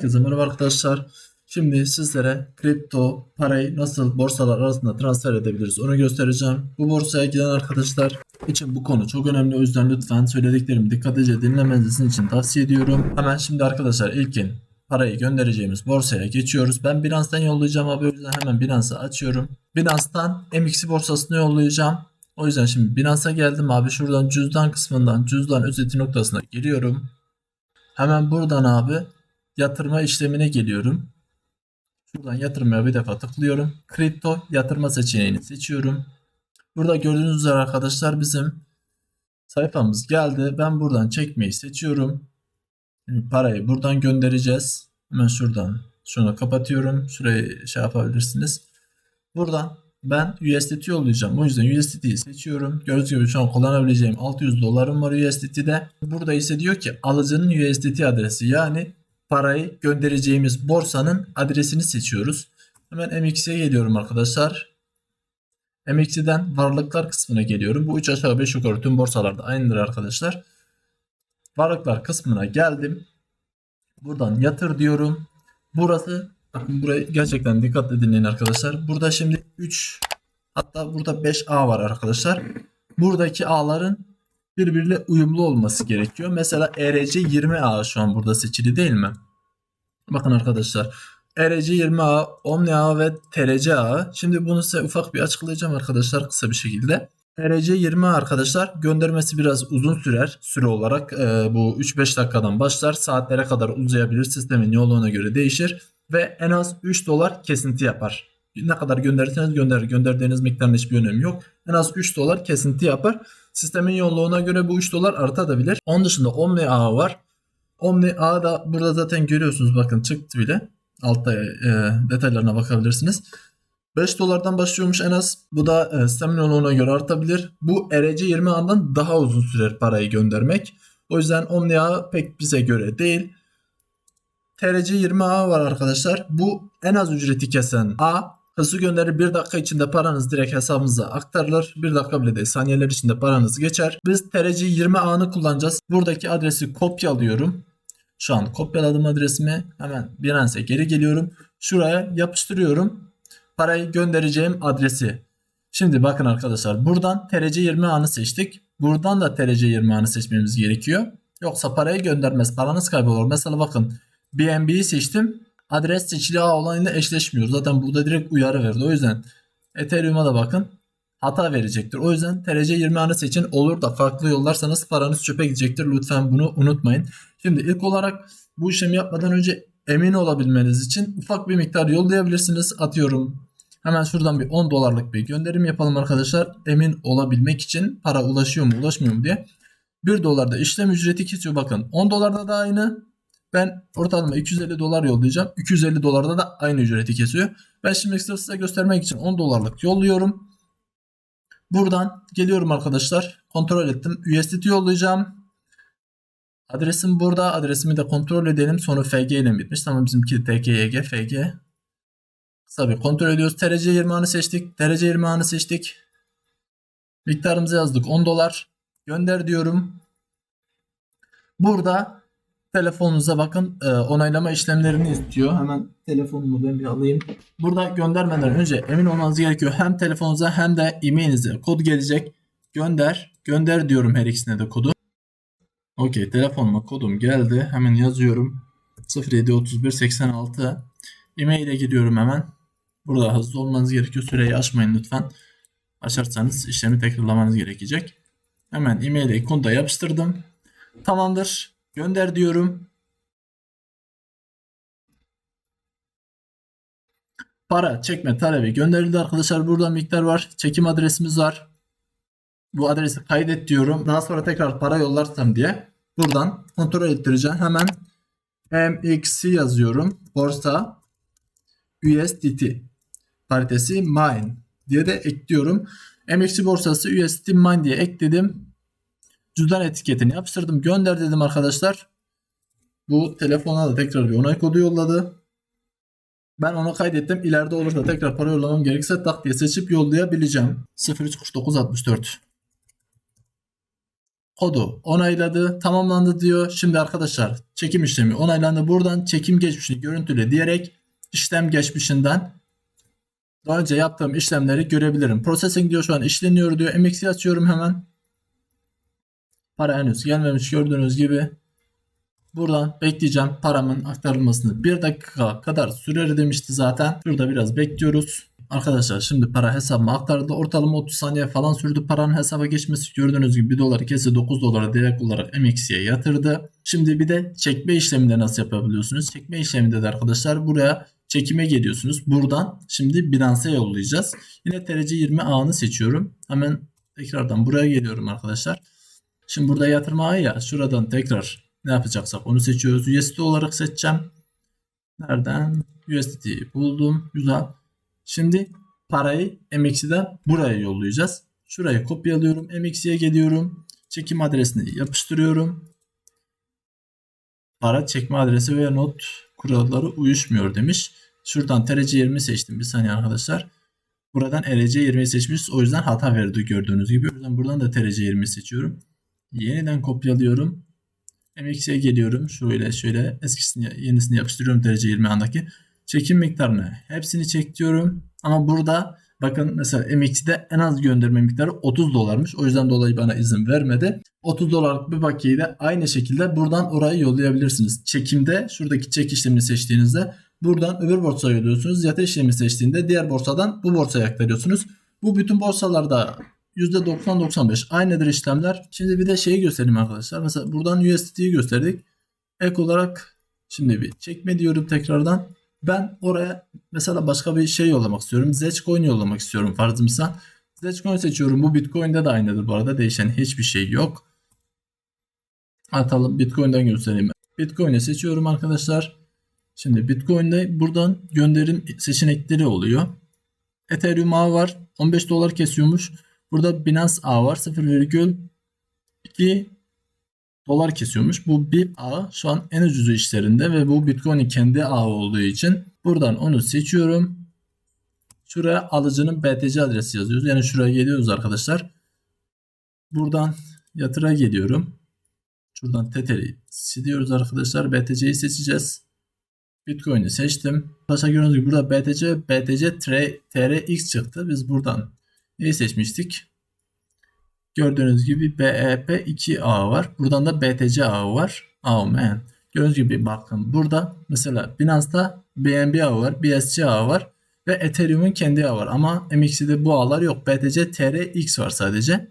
Herkese merhaba arkadaşlar. Şimdi sizlere kripto parayı nasıl borsalar arasında transfer edebiliriz onu göstereceğim. Bu borsaya giden arkadaşlar için bu konu çok önemli. O yüzden lütfen söylediklerimi dikkatlice dinlemenizi için tavsiye ediyorum. Hemen şimdi arkadaşlar ilkin parayı göndereceğimiz borsaya geçiyoruz. Ben Binance'dan yollayacağım abi. O yüzden hemen Binance'ı açıyorum. Binance'dan MXC borsasına yollayacağım. O yüzden şimdi Binance'a geldim abi. Şuradan cüzdan kısmından cüzdan özeti noktasına giriyorum. Hemen buradan abi yatırma işlemine geliyorum. Şuradan yatırmaya bir defa tıklıyorum. Kripto yatırma seçeneğini seçiyorum. Burada gördüğünüz üzere arkadaşlar bizim sayfamız geldi. Ben buradan çekmeyi seçiyorum. Şimdi parayı buradan göndereceğiz. Hemen şuradan şunu kapatıyorum. Şurayı şey yapabilirsiniz. Buradan ben USDT yollayacağım. O yüzden USDT'yi seçiyorum. Gördüğünüz gibi şu an kullanabileceğim 600 dolarım var USDT'de. Burada ise diyor ki alıcının USDT adresi yani parayı göndereceğimiz borsanın adresini seçiyoruz. Hemen MX'e geliyorum arkadaşlar. MX'den varlıklar kısmına geliyorum. Bu 3 aşağı 5 yukarı tüm borsalarda aynıdır arkadaşlar. Varlıklar kısmına geldim. Buradan yatır diyorum. Burası bakın buraya gerçekten dikkatle dinleyin arkadaşlar. Burada şimdi 3 hatta burada 5 A var arkadaşlar. Buradaki A'ların birbiriyle uyumlu olması gerekiyor. Mesela ERC 20A şu an burada seçili değil mi? Bakın arkadaşlar. ERC 20A, OmniA ve TRC-A. Şimdi bunu size ufak bir açıklayacağım arkadaşlar kısa bir şekilde. ERC 20 arkadaşlar göndermesi biraz uzun sürer süre olarak e, bu 3-5 dakikadan başlar saatlere kadar uzayabilir sistemin yoğunluğuna göre değişir ve en az 3 dolar kesinti yapar. Ne kadar gönderirseniz gönder gönderdiğiniz miktarın hiçbir önemi yok. En az 3 dolar kesinti yapar. Sistemin yoğunluğuna göre bu 3 dolar artabilir. Onun dışında Omni A var. Omni A da burada zaten görüyorsunuz bakın çıktı bile. Altta e, detaylarına bakabilirsiniz. 5 dolardan başlıyormuş en az. Bu da e, sistemin yoğunluğuna göre artabilir. Bu ERC 20 andan daha uzun sürer parayı göndermek. O yüzden Omni A pek bize göre değil. TRC 20A var arkadaşlar. Bu en az ücreti kesen A. Hızlı gönderir 1 dakika içinde paranız direkt hesabınıza aktarılır. 1 dakika bile değil saniyeler içinde paranız geçer. Biz TRC 20A'nı kullanacağız. Buradaki adresi kopyalıyorum. Şu an kopyaladım adresimi. Hemen Binance'e geri geliyorum. Şuraya yapıştırıyorum. Parayı göndereceğim adresi. Şimdi bakın arkadaşlar buradan TRC 20 anı seçtik. Buradan da TRC 20 anı seçmemiz gerekiyor. Yoksa parayı göndermez. Paranız kaybolur. Mesela bakın BNB'yi seçtim. Adres seçili ağ eşleşmiyor. Zaten burada direkt uyarı verdi. O yüzden Ethereum'a da bakın. Hata verecektir. O yüzden TRC 20 anı seçin. Olur da farklı yollarsanız paranız çöpe gidecektir. Lütfen bunu unutmayın. Şimdi ilk olarak bu işlemi yapmadan önce emin olabilmeniz için ufak bir miktar yollayabilirsiniz. Atıyorum Hemen şuradan bir 10 dolarlık bir gönderim yapalım arkadaşlar. Emin olabilmek için para ulaşıyor mu ulaşmıyor mu diye. 1 dolarda işlem ücreti kesiyor bakın. 10 dolarda da aynı. Ben ortalama 250 dolar yollayacağım. 250 dolarda da aynı ücreti kesiyor. Ben şimdi size göstermek için 10 dolarlık yolluyorum. Buradan geliyorum arkadaşlar. Kontrol ettim. USDT yollayacağım. Adresim burada. Adresimi de kontrol edelim. Sonra FG ile bitmiş. Tamam bizimki TKYG, FG. Tabi kontrol ediyoruz. TRC 20 anı seçtik. TRC 20 anı seçtik. Miktarımızı yazdık 10 dolar. Gönder diyorum. Burada telefonunuza bakın e, onaylama işlemlerini istiyor. Hemen telefonumu ben bir alayım. Burada göndermeden önce emin olmanız gerekiyor. Hem telefonunuza hem de e-mailinize kod gelecek. Gönder. Gönder diyorum her ikisine de kodu. Okey telefonuma kodum geldi. Hemen yazıyorum. 073186 e-mail'e gidiyorum hemen. Burada hızlı olmanız gerekiyor. Süreyi açmayın lütfen. Açarsanız işlemi tekrarlamanız gerekecek. Hemen e-mail ikonu da yapıştırdım. Tamamdır. Gönder diyorum. Para çekme talebi gönderildi arkadaşlar. Burada miktar var. Çekim adresimiz var. Bu adresi kaydet diyorum. Daha sonra tekrar para yollarsam diye buradan kontrol ettireceğim. Hemen MXC yazıyorum. Borsa USDT paritesi mine diye de ekliyorum. MXC borsası USDT mine diye ekledim. Cüzdan etiketini yapıştırdım. Gönder dedim arkadaşlar. Bu telefona da tekrar bir onay kodu yolladı. Ben onu kaydettim. İleride olursa tekrar para yollamam gerekirse tak diye seçip yollayabileceğim. 034964 kodu onayladı, tamamlandı diyor. Şimdi arkadaşlar çekim işlemi onaylandı. Buradan çekim geçmişini görüntüle diyerek işlem geçmişinden daha önce yaptığım işlemleri görebilirim. Processing diyor şu an işleniyor diyor. MX'i açıyorum hemen. Para henüz gelmemiş gördüğünüz gibi. Buradan bekleyeceğim paramın aktarılmasını. Bir dakika kadar sürer demişti zaten. Şurada biraz bekliyoruz. Arkadaşlar şimdi para hesabıma aktarıldı. Ortalama 30 saniye falan sürdü paranın hesaba geçmesi. Gördüğünüz gibi 1 doları kesi 9 dolara direkt olarak MX'ye yatırdı. Şimdi bir de çekme işleminde nasıl yapabiliyorsunuz? Çekme işleminde de arkadaşlar buraya çekime geliyorsunuz. Buradan şimdi Binance'e yollayacağız. Yine TRC20 ağını seçiyorum. Hemen tekrardan buraya geliyorum arkadaşlar. Şimdi burada yatırma ya. Şuradan tekrar ne yapacaksak onu seçiyoruz. USD olarak seçeceğim. Nereden? USD buldum. Güzel. Şimdi parayı MX'den buraya yollayacağız. Şurayı kopyalıyorum. MX'ye geliyorum. Çekim adresini yapıştırıyorum. Para çekme adresi ve not kuralları uyuşmuyor demiş. Şuradan TRC20 seçtim. Bir saniye arkadaşlar. Buradan ERC20'yi seçmişiz. O yüzden hata verdi gördüğünüz gibi. O yüzden buradan da TRC20 seçiyorum. Yeniden kopyalıyorum. MX'e geliyorum. Şöyle şöyle eskisini yenisini yapıştırıyorum TRC20 andaki. Çekim miktarını hepsini çek diyorum. Ama burada bakın mesela MX'de en az gönderme miktarı 30 dolarmış. O yüzden dolayı bana izin vermedi. 30 dolarlık bir bakiyeyi de aynı şekilde buradan oraya yollayabilirsiniz. Çekimde şuradaki çek işlemini seçtiğinizde buradan öbür borsaya yolluyorsunuz. Yatır işlemi seçtiğinde diğer borsadan bu borsaya aktarıyorsunuz. Bu bütün borsalarda %90-95 aynıdır işlemler. Şimdi bir de şeyi göstereyim arkadaşlar. Mesela buradan USDT'yi gösterdik. Ek olarak şimdi bir çekme diyorum tekrardan. Ben oraya mesela başka bir şey yollamak istiyorum. Zedgecoin yollamak istiyorum farz misal. Zedgecoin seçiyorum. Bu Bitcoin'de de aynıdır bu arada. Değişen hiçbir şey yok. Atalım Bitcoin'den göstereyim. Bitcoin'i seçiyorum arkadaşlar. Şimdi Bitcoin'de buradan gönderim seçenekleri oluyor. Ethereum ağı var. 15 dolar kesiyormuş. Burada Binance ağı var. 0,2 dolar kesiyormuş. Bu bir ağ şu an en ucuzu işlerinde ve bu Bitcoin'in kendi ağı olduğu için buradan onu seçiyorum. Şuraya alıcının BTC adresi yazıyoruz. Yani şuraya geliyoruz arkadaşlar. Buradan yatıra geliyorum. Şuradan Tether'i siliyoruz arkadaşlar. BTC'yi seçeceğiz. Bitcoin'i seçtim. Başka gördüğünüz gibi burada BTC, BTC TRX çıktı. Biz buradan neyi seçmiştik? Gördüğünüz gibi BEP2 ağı var. Buradan da BTC ağı var. Man. Gördüğünüz gibi bakın burada mesela Binance'da BNB ağı var. BSC ağı var. Ve Ethereum'un kendi ağı var. Ama MXC'de bu ağlar yok. BTC TRX var sadece.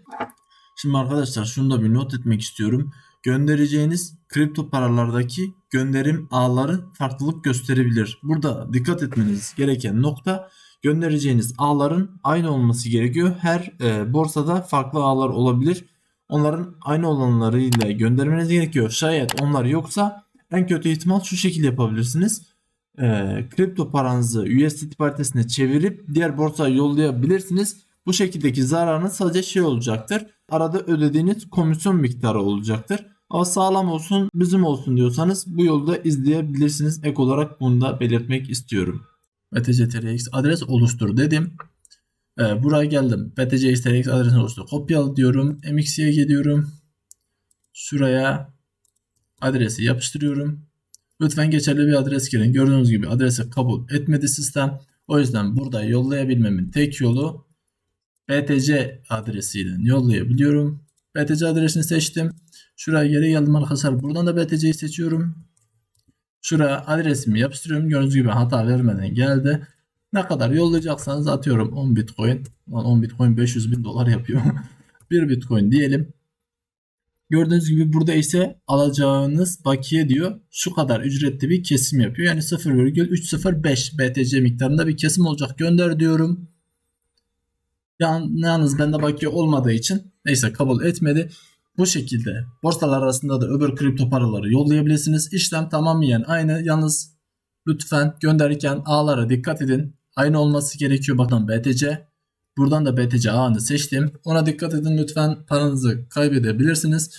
Şimdi arkadaşlar şunu da bir not etmek istiyorum. Göndereceğiniz kripto paralardaki gönderim ağları farklılık gösterebilir. Burada dikkat etmeniz gereken nokta göndereceğiniz ağların aynı olması gerekiyor. Her e, borsada farklı ağlar olabilir. Onların aynı olanlarıyla göndermeniz gerekiyor. Şayet onlar yoksa en kötü ihtimal şu şekilde yapabilirsiniz. E, kripto paranızı USDT paritesine çevirip diğer borsaya yollayabilirsiniz. Bu şekildeki zararınız sadece şey olacaktır. Arada ödediğiniz komisyon miktarı olacaktır. Ama sağlam olsun bizim olsun diyorsanız bu yolda izleyebilirsiniz. Ek olarak bunu da belirtmek istiyorum. BTC TRX adres oluştur dedim. Ee, buraya geldim. BTC TRX adresini oluştur. Kopyala diyorum. MX'ye geliyorum. Şuraya adresi yapıştırıyorum. Lütfen geçerli bir adres girin. Gördüğünüz gibi adresi kabul etmedi sistem. O yüzden burada yollayabilmemin tek yolu BTC adresiyle yollayabiliyorum. BTC adresini seçtim. Şuraya geri geldim arkadaşlar. Buradan da BTC'yi seçiyorum. Şuraya adresimi yapıştırıyorum. Gördüğünüz gibi hata vermeden geldi. Ne kadar yollayacaksanız atıyorum 10 bitcoin. 10 bitcoin 500 bin dolar yapıyor. 1 bitcoin diyelim. Gördüğünüz gibi burada ise alacağınız bakiye diyor. Şu kadar ücretli bir kesim yapıyor. Yani 0,305 BTC miktarında bir kesim olacak. Gönder diyorum. Yalnız bende bakiye olmadığı için neyse kabul etmedi. Bu şekilde borsalar arasında da öbür kripto paraları yollayabilirsiniz. İşlem tamamen aynı. Yalnız lütfen gönderirken ağlara dikkat edin. Aynı olması gerekiyor. Bakın BTC. Buradan da BTC ağını seçtim. Ona dikkat edin lütfen. Paranızı kaybedebilirsiniz.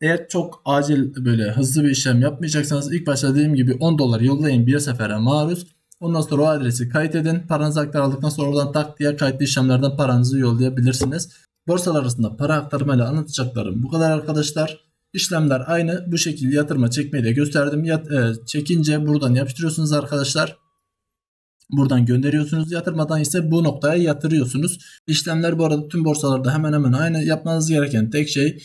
Eğer çok acil böyle hızlı bir işlem yapmayacaksanız ilk başta dediğim gibi 10 dolar yollayın bir sefere maruz. Ondan sonra o adresi kaydedin. Paranızı aktarıldıktan sonra oradan tak diye kayıtlı işlemlerden paranızı yollayabilirsiniz. Borsalar arasında para aktarmayla anlatacaklarım bu kadar arkadaşlar. İşlemler aynı. Bu şekilde yatırma çekmeyi de gösterdim. Yat, e, çekince buradan yapıştırıyorsunuz arkadaşlar. Buradan gönderiyorsunuz. Yatırmadan ise bu noktaya yatırıyorsunuz. İşlemler bu arada tüm borsalarda hemen hemen aynı. Yapmanız gereken tek şey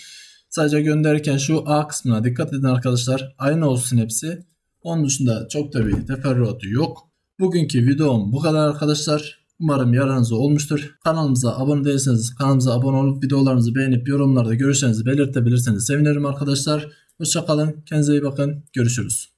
sadece gönderirken şu A kısmına dikkat edin arkadaşlar. Aynı olsun hepsi. Onun dışında çok da bir teferruatı yok. Bugünkü videom bu kadar arkadaşlar. Umarım yararınıza olmuştur. Kanalımıza abone değilseniz kanalımıza abone olup videolarımızı beğenip yorumlarda görüşlerinizi belirtebilirseniz sevinirim arkadaşlar. Hoşçakalın. Kendinize iyi bakın. Görüşürüz.